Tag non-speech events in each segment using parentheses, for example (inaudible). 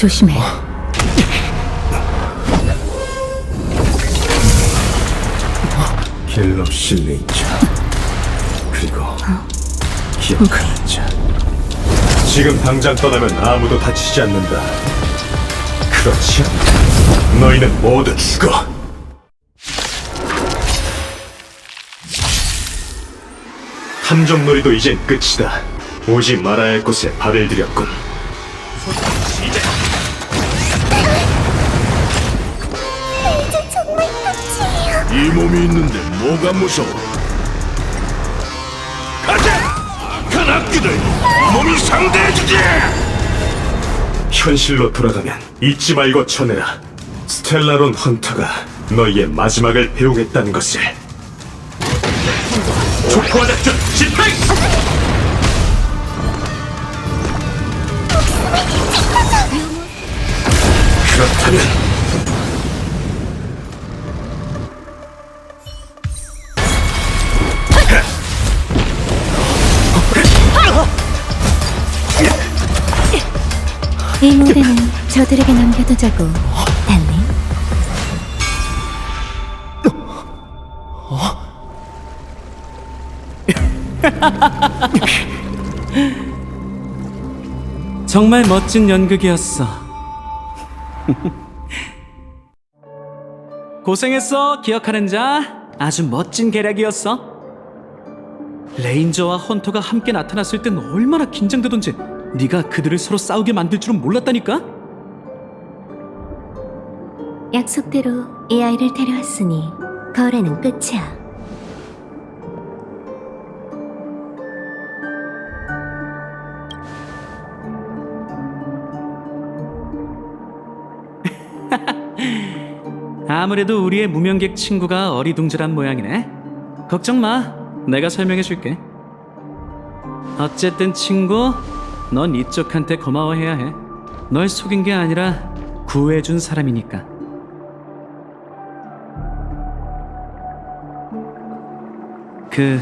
조심해. 갤럭시 레인저 그리고 기억하는 자. 지금 당장 떠나면 아무도 다치지 않는다. 그렇지 너희는 모두 죽어. 탐정놀이도 이젠 끝이다. 오지 말아야 할 곳에 발을 들였군 이 몸이 있는데 뭐가 무서워? 가자! 악한 악기들! 몸이 상대해주지! 현실로 돌아가면 잊지 말고 전해라. 스텔라론 헌터가 너희의 마지막을 배우겠다는 것을. 촉포화 작전 실패! 그렇다면 이 무대는 저들에게 남겨두자고, 달리. 정말 멋진 연극이었어. 고생했어, 기억하는 자. 아주 멋진 계략이었어. 레인저와 헌터가 함께 나타났을 땐 얼마나 긴장되던지 네가 그들을 서로 싸우게 만들 줄은 몰랐다니까? 약속대로 이 아이를 데려왔으니 거래는 끝이야. (laughs) 아무래도 우리의 무명객 친구가 어리둥절한 모양이네. 걱정 마. 내가 설명해 줄게. 어쨌든 친구, 넌 이쪽한테 고마워해야 해. 널 속인 게 아니라 구해준 사람이니까. 그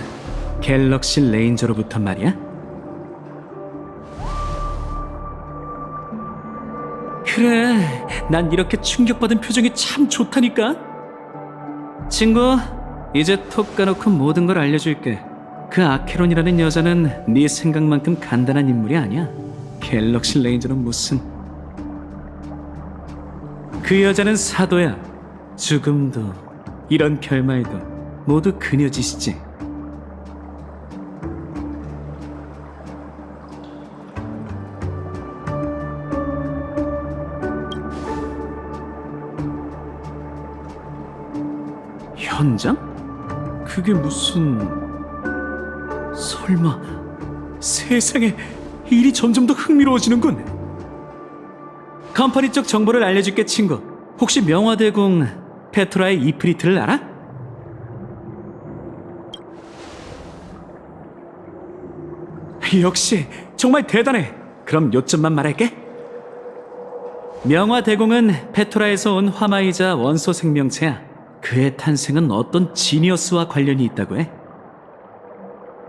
갤럭시 레인저로부터 말이야? 그래, 난 이렇게 충격받은 표정이 참 좋다니까. 친구, 이제 톡 까놓고 모든 걸 알려줄게. 그 아케론이라는 여자는 네 생각만큼 간단한 인물이 아니야. 갤럭시 레인저는 무슨? 그 여자는 사도야. 죽음도 이런 결말도 모두 그녀 짓이지. 현장? 그게 무슨... 설마... 세상에 일이 점점 더 흥미로워지는군. 컴퍼니 쪽 정보를 알려줄게 친구. 혹시 명화대공 페트라의 이프리트를 알아? 역시 정말 대단해. 그럼 요점만 말할게. 명화대공은 페토라에서 온 화마이자 원소 생명체야. 그의 탄생은 어떤 지니어스와 관련이 있다고 해.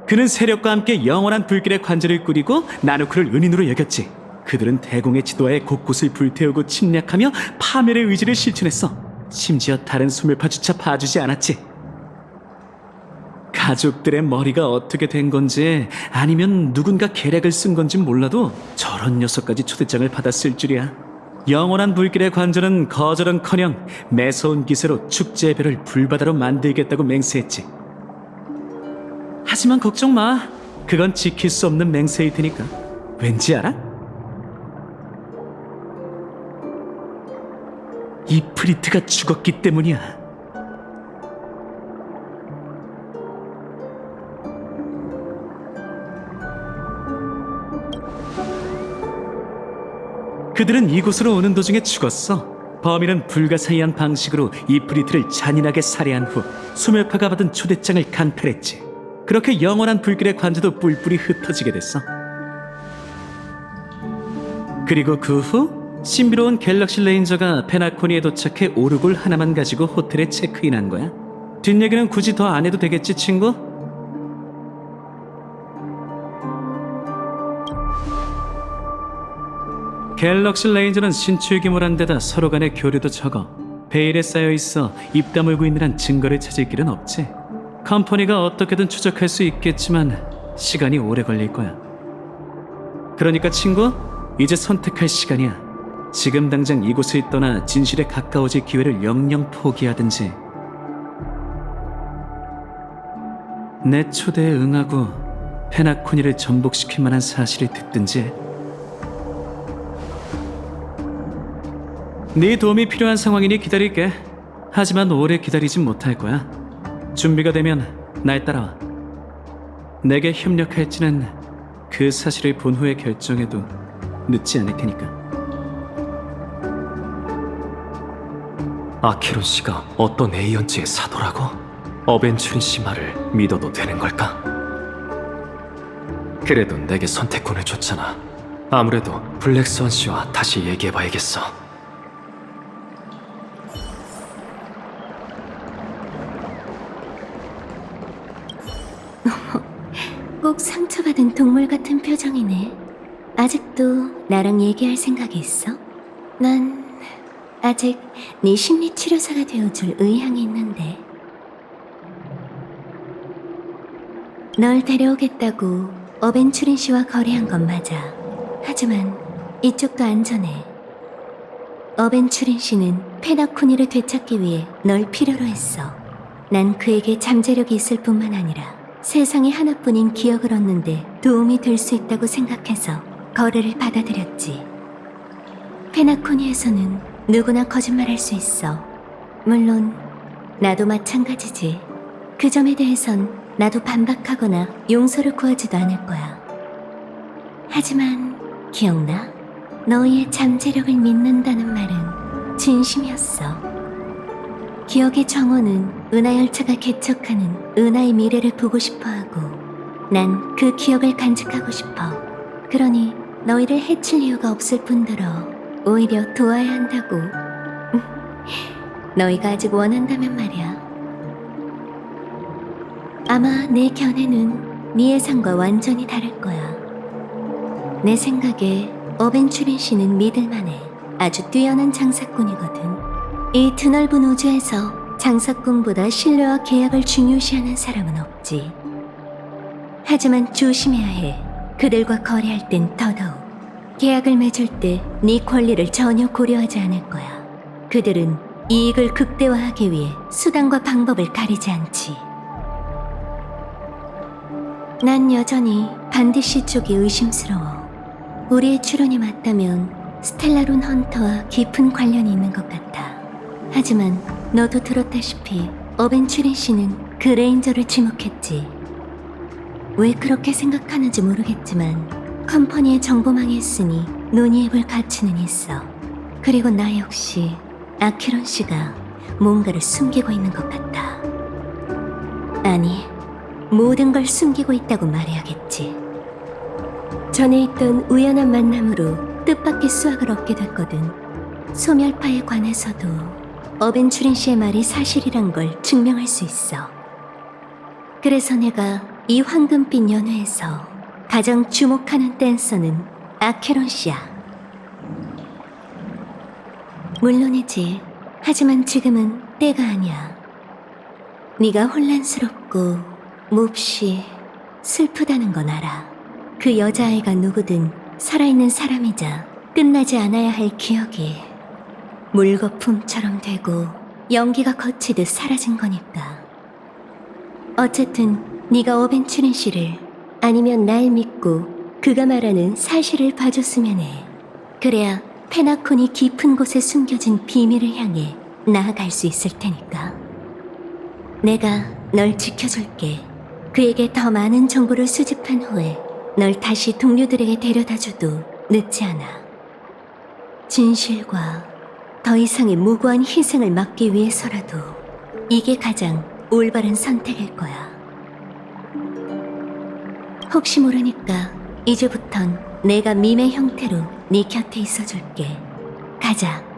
그는 세력과 함께 영원한 불길의 관절을 꾸리고 나누크를 은인으로 여겼지. 그들은 대공의 지도하에 곳곳을 불태우고 침략하며 파멸의 의지를 실천했어. 심지어 다른 소멸파조차 봐주지 않았지. 가족들의 머리가 어떻게 된 건지 아니면 누군가 계략을 쓴 건지 몰라도 저런 녀석까지 초대장을 받았을 줄이야. 영원한 불길의 관절은 거절은커녕 매서운 기세로 축제별을 불바다로 만들겠다고 맹세했지. 하지만 걱정 마. 그건 지킬 수 없는 맹세일 테니까. 왠지 알아? 이 프리트가 죽었기 때문이야. 그들은 이곳으로 오는 도중에 죽었어. 범인은 불가사의한 방식으로 이프리트를 잔인하게 살해한 후 소멸파가 받은 초대장을 간탈했지. 그렇게 영원한 불길의 관자도 뿔뿔이 흩어지게 됐어. 그리고 그 후 신비로운 갤럭시 레인저가 페나코니에 도착해 오르골 하나만 가지고 호텔에 체크인한 거야. 뒷얘기는 굳이 더 안 해도 되겠지, 친구? 갤럭시 레인저는 신출기물한 데다 서로 간의 교류도 적어 베일에 쌓여 있어 입 다물고 있는 한 증거를 찾을 길은 없지. 컴퍼니가 어떻게든 추적할 수 있겠지만 시간이 오래 걸릴 거야. 그러니까 친구, 이제 선택할 시간이야. 지금 당장 이곳을 떠나 진실에 가까워질 기회를 영영 포기하든지 내 초대에 응하고 페나코니를 전복시킬 만한 사실을 듣든지 네 도움이 필요한 상황이니 기다릴게. 하지만 오래 기다리진 못할 거야. 준비가 되면 날 따라와. 내게 협력할지는 그 사실을 본 후에 결정해도 늦지 않을 테니까. 아키론 씨가 어떤 에이언즈의 사도라고? 어벤츄린 씨 말을 믿어도 되는 걸까? 그래도 내게 선택권을 줬잖아. 아무래도 블랙스완 씨와 다시 얘기해봐야겠어. 상처받은 동물 같은 표정이네. 아직도 나랑 얘기할 생각이 있어? 난 아직 네 심리 치료사가 되어줄 의향이 있는데. 널 데려오겠다고 어벤츄린 씨와 거래한 건 맞아. 하지만 이쪽도 안전해. 어벤츄린 씨는 페나코니를 되찾기 위해 널 필요로 했어. 난 그에게 잠재력이 있을 뿐만 아니라 세상에 하나뿐인 기억을 얻는데 도움이 될 수 있다고 생각해서 거래를 받아들였지. 페나코니에서는 누구나 거짓말할 수 있어. 물론 나도 마찬가지지. 그 점에 대해선 나도 반박하거나 용서를 구하지도 않을 거야. 하지만 기억나? 너희의 잠재력을 믿는다는 말은 진심이었어. 기억의 정원은 은하열차가 개척하는 은하의 미래를 보고 싶어하고 난 그 기억을 간직하고 싶어. 그러니 너희를 해칠 이유가 없을 뿐더러 오히려 도와야 한다고. 너희가 아직 원한다면 말이야. 아마 내 견해는 네 예상과 완전히 다를 거야. 내 생각에 어벤츄린 씨는 믿을만해. 아주 뛰어난 장사꾼이거든. 이 드넓은 우주에서 장사꾼보다 신뢰와 계약을 중요시하는 사람은 없지. 하지만 조심해야 해. 그들과 거래할 땐 더더욱. 계약을 맺을 때 네 권리를 전혀 고려하지 않을 거야. 그들은 이익을 극대화하기 위해 수단과 방법을 가리지 않지. 난 여전히 반드시 쪽이 의심스러워. 우리의 추론이 맞다면 스텔라론 헌터와 깊은 관련이 있는 것 같아. 하지만 너도 들었다시피 어벤츄린 씨는 그 레인저를 지목했지. 왜 그렇게 생각하는지 모르겠지만 컴퍼니의 정보망에 있으니 논의해볼 가치는 있어. 그리고 나 역시 아키론 씨가 뭔가를 숨기고 있는 것 같아. 아니, 모든 걸 숨기고 있다고 말해야겠지. 전에 있던 우연한 만남으로 뜻밖의 수확을 얻게 됐거든. 소멸파에 관해서도 어벤츄린 씨의 말이 사실이란 걸 증명할 수 있어. 그래서 내가 이 황금빛 연회에서 가장 주목하는 댄서는 아케론 씨야. 물론이지. 하지만 지금은 때가 아니야. 네가 혼란스럽고 몹시 슬프다는 건 알아. 그 여자아이가 누구든 살아있는 사람이자 끝나지 않아야 할 기억이 물거품처럼 되고 연기가 거치듯 사라진 거니까. 어쨌든 네가 어벤츄린 씨를 아니면 날 믿고 그가 말하는 사실을 봐줬으면 해. 그래야 페나콘이 깊은 곳에 숨겨진 비밀을 향해 나아갈 수 있을 테니까. 내가 널 지켜줄게. 그에게 더 많은 정보를 수집한 후에 널 다시 동료들에게 데려다 줘도 늦지 않아. 진실과 더 이상의 무고한 희생을 막기 위해서라도 이게 가장 올바른 선택일 거야. 혹시 모르니까 이제부턴 내가 밈의 형태로 네 곁에 있어줄게. 가자.